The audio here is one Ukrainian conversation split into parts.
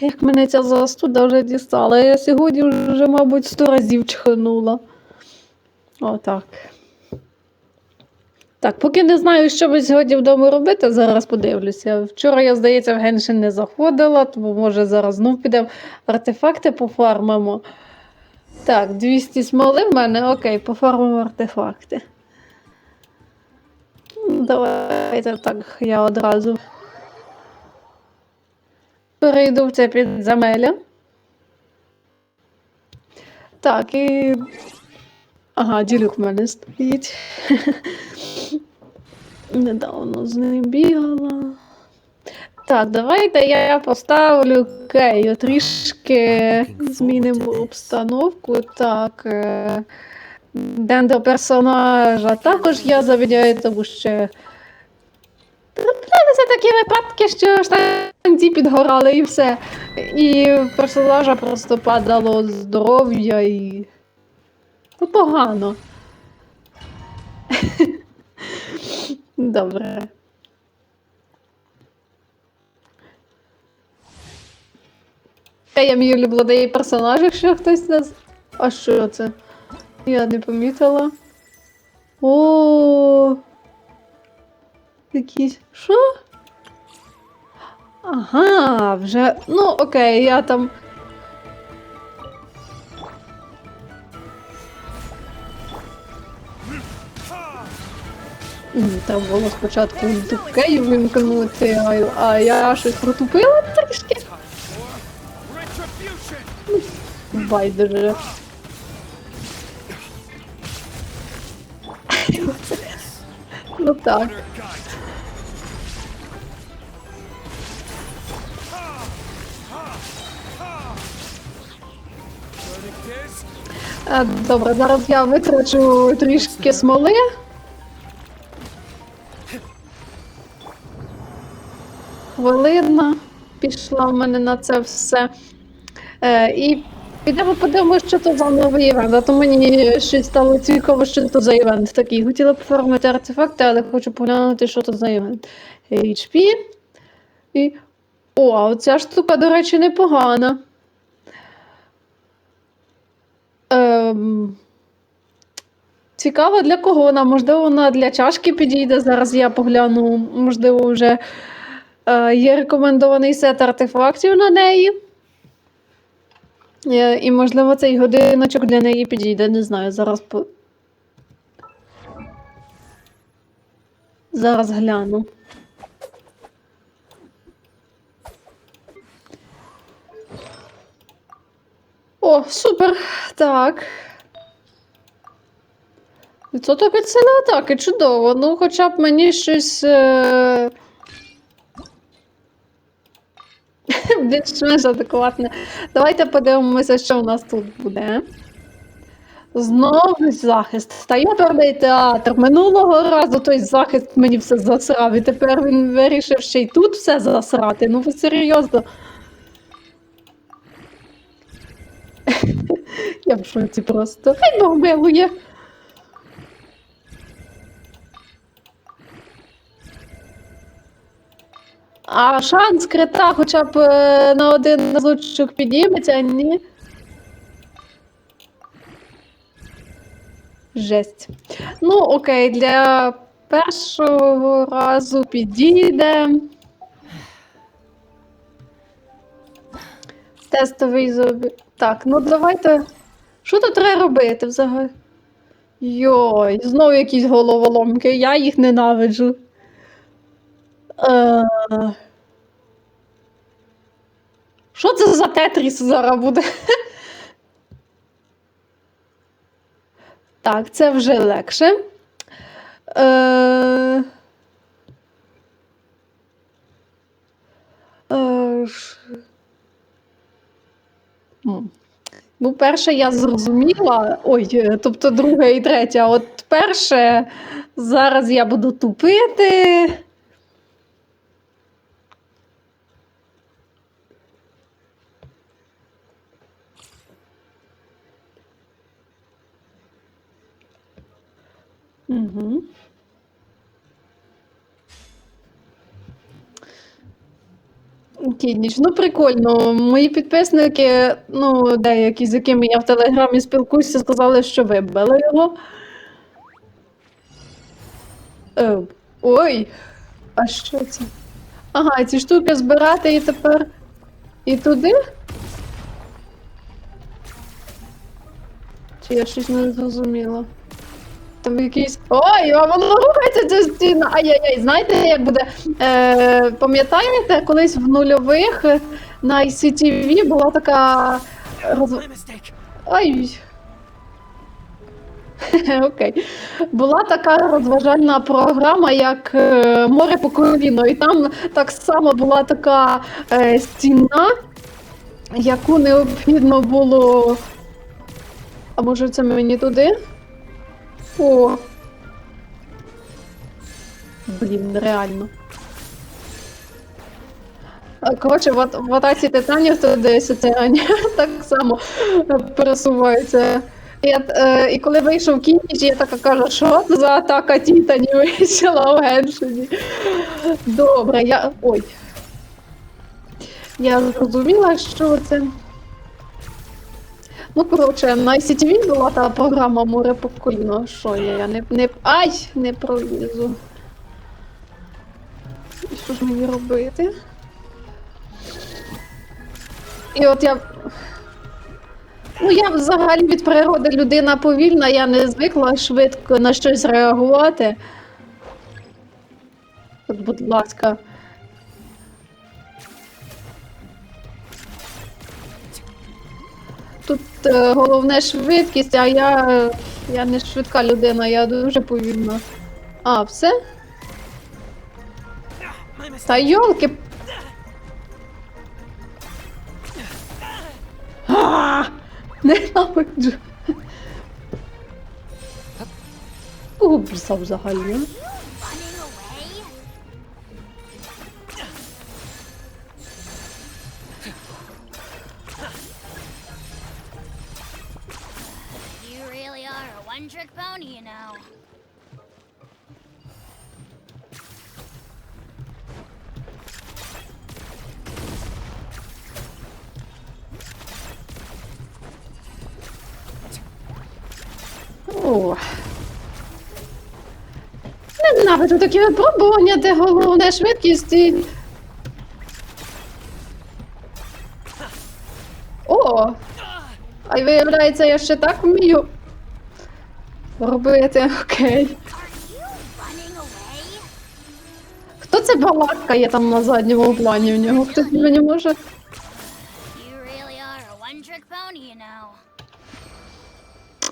Як мене ця застуда вже дістала. Я сьогодні вже, мабуть, сто разів чханула. Отак. Так, поки не знаю, що ми сьогодні вдома робити, зараз подивлюся. Вчора, я, здається, в Геншин не заходила, тому може зараз знов підемо артефакти пофармимо. Так, 200 смоли в мене, окей, пофармимо артефакти. Давайте так, я одразу перейду в це підземелля. Так, і. Ага, ділюк в мене стоїть. Недавно з ним бігала. Так, давайте я поставлю Кею. Трішки змінимо обстановку. Так. е, Дендер персонажа також я завідяю, тому що. Траплялися такі випадки, що штанці підгорали і все. І персонажа просто падало здоров'я і. Ну, погано. Добре. Я мій улюблений персонаж, якщо хтось нас. А що це? Я не помітила. О. Якісь. Що? Ага, вже. Ну, окей, я там. М, Треба було спочатку дубкею вимкнути, а, а я щось протупила трішки. Байдуже. Ну так. Добре, зараз я витрачу трішки смоли. Хвилина пішла в мене на це все. Е, і підемо подивимося, що то за новий івент. А то мені щось стало цікаво, що то за івент такий. Хотіла поформити артефакти, але хочу поглянути, що то за івент. HP. І. О, а оця штука, до речі, непогана. Ем... Цікаво, для кого вона? Можливо, вона для чашки підійде. Зараз я погляну, можливо, вже е, є рекомендований сет артефактів на неї. Е, І, можливо, цей годиночок для неї підійде. Не знаю, зараз по. Зараз гляну. О, супер. Так. Відсоток від сили атаки, чудово. Ну, хоча б мені щось. Е... Більш-менш адекватне. Давайте подивимося, що у нас тут буде. Знову захист. Та я твердий театр. Минулого разу той захист мені все засрав, і тепер він вирішив ще й тут все засрати. Ну ви серйозно. Я в шоці просто. Хай Бог милує. А шанс крита хоча б е, на один злучок підійметься, ні. Жесть. Ну, окей, для першого разу підійде. Тестовий зобі. Так, ну давайте. Що тут треба робити взагалі? Йой, знову якісь головоломки, я їх ненавиджу. Е... Що це за тетріс зараз буде? Так, це вже легше. Е... Е... Ну, перше я зрозуміла. Ой, е, тобто друге і третє. От перше, зараз я буду тупити. Угу. Кідніч, ну прикольно. Мої підписники, ну, деякі, з якими я в Телеграмі спілкуюся, сказали, що вибили його. Е, ой, а що це? Ага, ці штуки збирати і тепер. І туди? Чи я щось не зрозуміла? Там якийсь. Ой, а воно рухається ця стіна. Ай-яй-яй, знаєте, як буде? Е, пам'ятаєте, колись в нульових на ICTV була така. Роз... Ай. Окей. Була така розважальна програма, як е, Море по коліно. І там так само була така е, стіна, яку необхідно було. А може це мені туди? О. Блін, реально. Коротше, в, в атаці титанів то десь це так само пересуваються. Я, е, і коли вийшов кініч, я така кажу, що за атака титанів вийшла в Геншині. Добре, я. Ой. Я зрозуміла, що це. Ну, коротше, на ICTV була та програма Море по коліно. Що я? Я не, не. Ай! Не пролізу. І що ж мені робити? І от я. Ну, я взагалі від природи людина повільна, я не звикла швидко на щось реагувати. От, будь ласка. Тут е, головне швидкість, а я, я не швидка людина, я дуже повільна. А, все? Та йолки. Ненавиджу. Кого писав взагалі? One trick pony, you know. О. Ненавиджу такі випробування, де головне швидкість і. О! А виявляється, я ще так вмію робити, окей. Хто це балакає там на задньому плані в нього? Хтось мені може.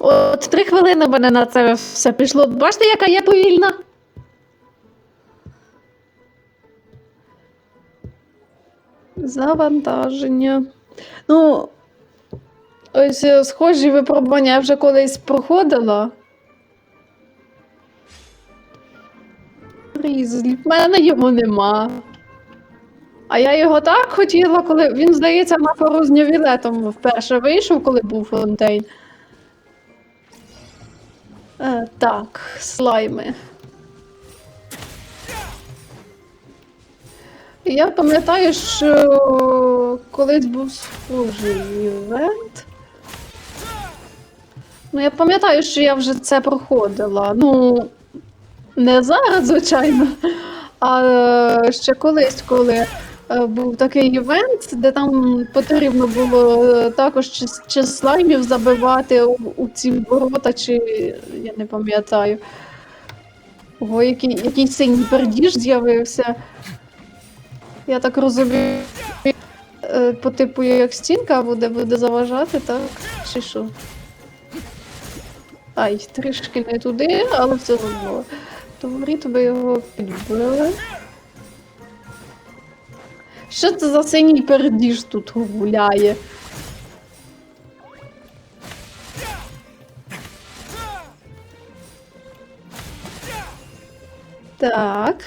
От три хвилини мене на це все пішло. Бачите, яка я повільна? Завантаження. Ну, ось е, схожі випробування я вже колись проходила. Різлі. В мене його нема. А я його так хотіла, коли він, здається, на пару з Ньовілетом вперше вийшов, коли був фонтейн. Е, так, слайми. Я пам'ятаю, що колись був схожий івент. Ну, я пам'ятаю, що я вже це проходила. Ну, не зараз, звичайно, а е, ще колись, коли е, був такий івент, де там потрібно було е, також чи, чи слаймів забивати у, у ці ворота, чи я не пам'ятаю. Ого, який, який синій пердіж з'явився. Я так розумію, по типу як стінка буде, буде заважати, так? Чи що? Ай, трішки не туди, але все одно. Товарі тобі його підбили. Що це за синій пердіж тут гуляє? Так.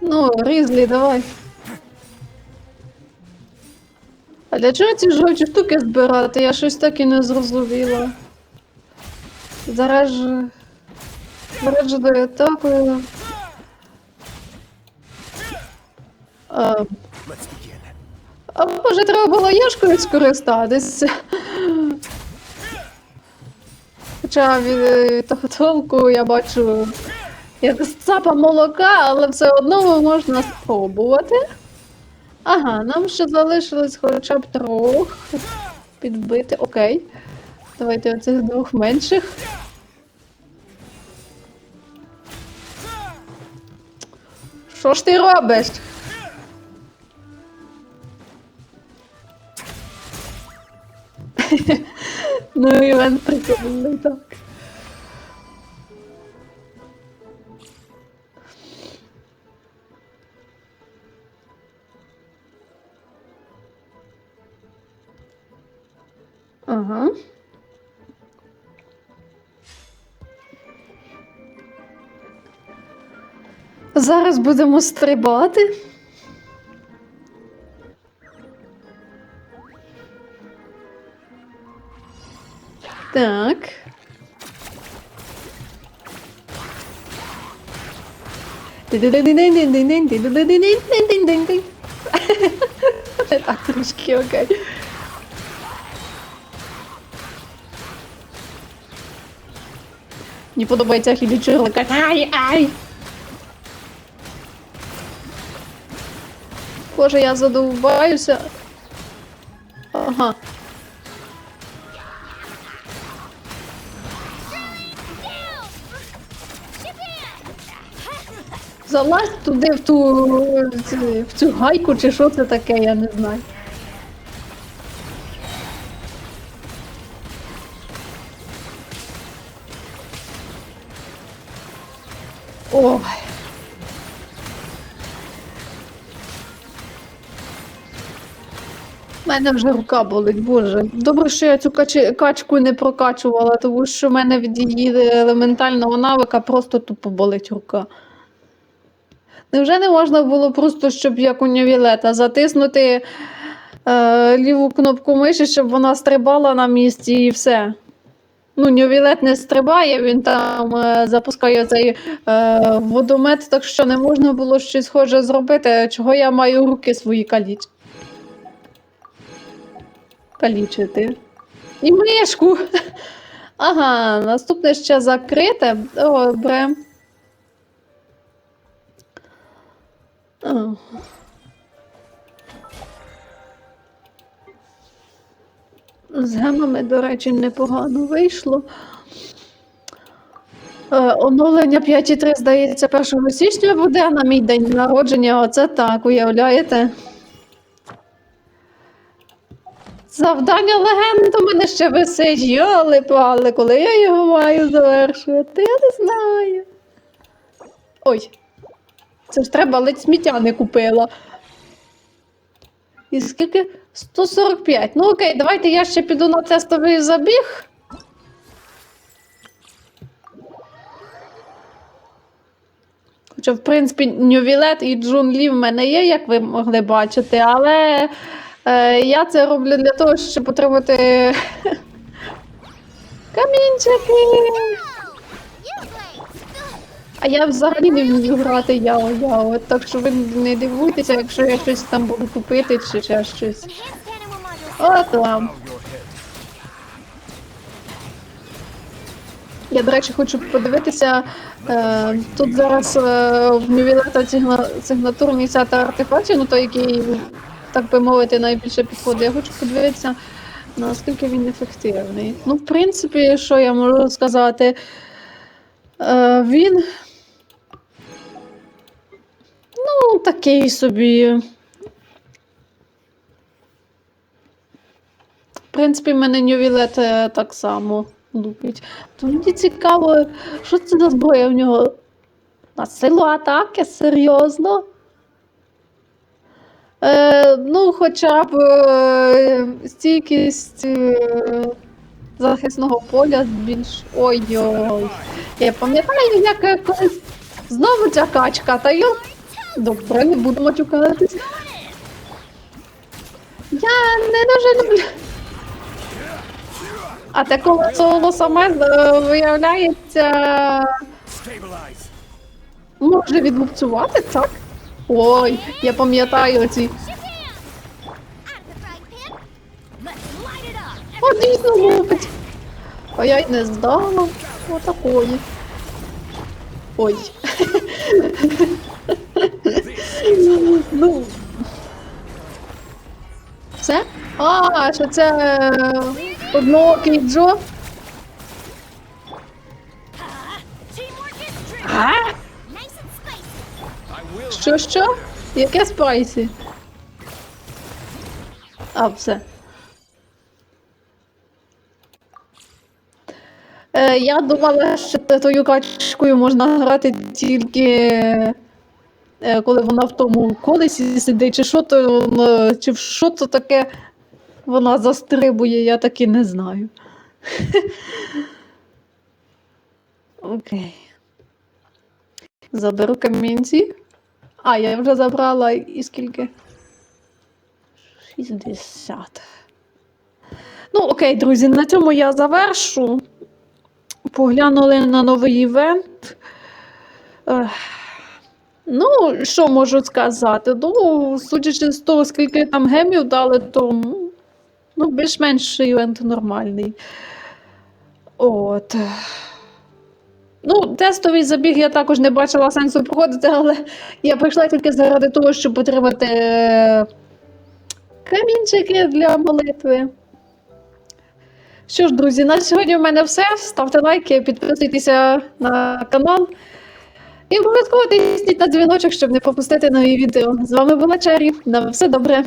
Ну, Різлі, давай. А для чого ці жовті штуки збирати? Я щось так і не зрозуміла. Зараз же. Же атакою. А, А може треба було Яшкою скористатися? Хоча від е, того толку я бачу як з цапа молока, але все одно можна спробувати. Ага, нам ще залишилось хоча б трьох підбити. Окей. Давайте оцих двох менших. Що ж ти робиш? Ну, Іван прикольний, так. Ага. Зараз будемо стрибати. Так. Так, трішки окей. Мені подобається хілі чирлика. Ай, ай! Боже, я задовбаюся. Ага. Залазь туди в ту в цю- гайку, чи що це таке, я не знаю. Ой. Мене вже рука болить, боже. Добре, що я цю качі- качку не прокачувала, тому що в мене від її елементального навика просто тупо болить рука. Невже не можна було просто, щоб як у Ньовілета, затиснути е, ліву кнопку миші, щоб вона стрибала на місці і все. Ну, Ньовілет не стрибає, він там е, запускає цей е, водомет, так що не можна було щось схоже зробити, чого я маю руки свої каліч. Калічити. І мишку. Ага, наступне ще закрите. Добре. А. З гемами, до речі, непогано вийшло. Е, Оновлення 5.3, здається, 1 січня буде на мій день народження. Оце так, уявляєте? Завдання легенд у мене ще висить. Йоли пали, коли я його маю завершувати, я не знаю. Ой, це ж треба ледь сміття не купила. І скільки? 145. Ну окей, давайте я ще піду на тестовий забіг. Хоча, в принципі, Нювілет і Джун Лі в мене є, як ви могли бачити, але е, я це роблю для того, щоб отримати камінчики. А я взагалі не вмію грати яо-яо, так що ви не дивуйтеся, якщо я щось там буду купити чи ще щось. О, там. Я, до речі, хочу подивитися. Е, тут зараз е, в Нювілета сигна- сигнатурний сет артефактів, ну той, який, так би мовити, найбільше підходить. Я хочу подивитися, наскільки він ефективний. Ну, в принципі, що я можу сказати? Е, він. Ну, такий собі. В принципі, мене Нювілет е, так само лупить. То мені цікаво, що це за зброя в нього? На силу атаки? Серйозно? Е, ну, хоча б е, стійкість е, захисного поля більш. Ой-ой. Я пам'ятаю, як я колись знову ця качка, та йо. Добре, не буду матюкатись. Я не дуже люблю. А те колесо саме е, виявляється може відлупцювати, так? Ой, я пам'ятаю ці. Let's light it up. О, дійсно лупить. А я й не здала. Отакої. Ой. ну. Все? А, що це одноокий Джо? Що, що? Яке спайсі? А, все. Е, я думала, що тою качкою можна грати тільки е, коли вона в тому колесі сидить, чи що то, чи що то таке вона застрибує, я таки не знаю. Окей. Заберу камінці. А, я вже забрала і скільки? 60. Ну, окей, друзі, на цьому я завершу. Поглянули на новий івент. Ну, що можу сказати? Ну, судячи з того, скільки там гемів дали, то ну, більш-менш івент нормальний. От. Ну, тестовий забіг я також не бачила сенсу проходити, але я прийшла тільки заради того, щоб отримати е, камінчики для молитви. Що ж, друзі, на сьогодні в мене все. Ставте лайки, підписуйтеся на канал. І обов'язково тисніть на дзвіночок, щоб не пропустити нові відео. З вами була Чері. На все добре.